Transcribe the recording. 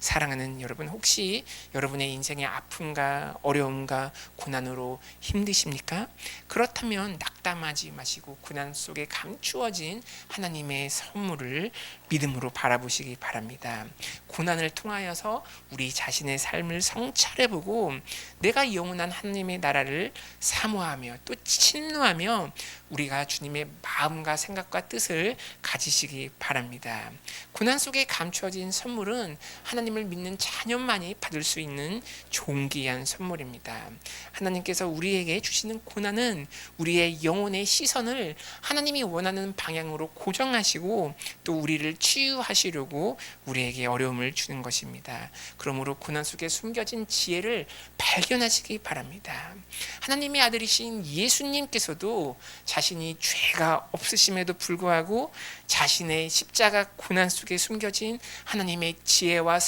사랑하는 여러분 혹시 여러분의 인생의 아픔과 어려움과 고난으로 힘드십니까? 그렇다면 낙담하지 마시고 고난 속에 감추어진 하나님의 선물을 믿음으로 바라보시기 바랍니다. 고난을 통하여서 우리 자신의 삶을 성찰해보고 내가 영원한 하나님의 나라를 사모하며 또 친노하며 우리가 주님의 마음과 생각과 뜻을 가지시기 바랍니다. 고난 속에 감추어진 선물은 하나님을 믿는 자녀만이 받을 수 있는 존귀한 선물입니다. 하나님께서 우리에게 주시는 고난은 우리의 영혼의 시선을 하나님이 원하는 방향으로 고정하시고 또 우리를 치유하시려고 우리에게 어려움을 주는 것입니다. 그러므로 고난 속에 숨겨진 지혜를 발견하시기 바랍니다. 하나님의 아들이신 예수님께서도 자 신이 죄가 없으심에도 불구하고 자신의 십자가 고난 속에 숨겨진 하나님의 지혜와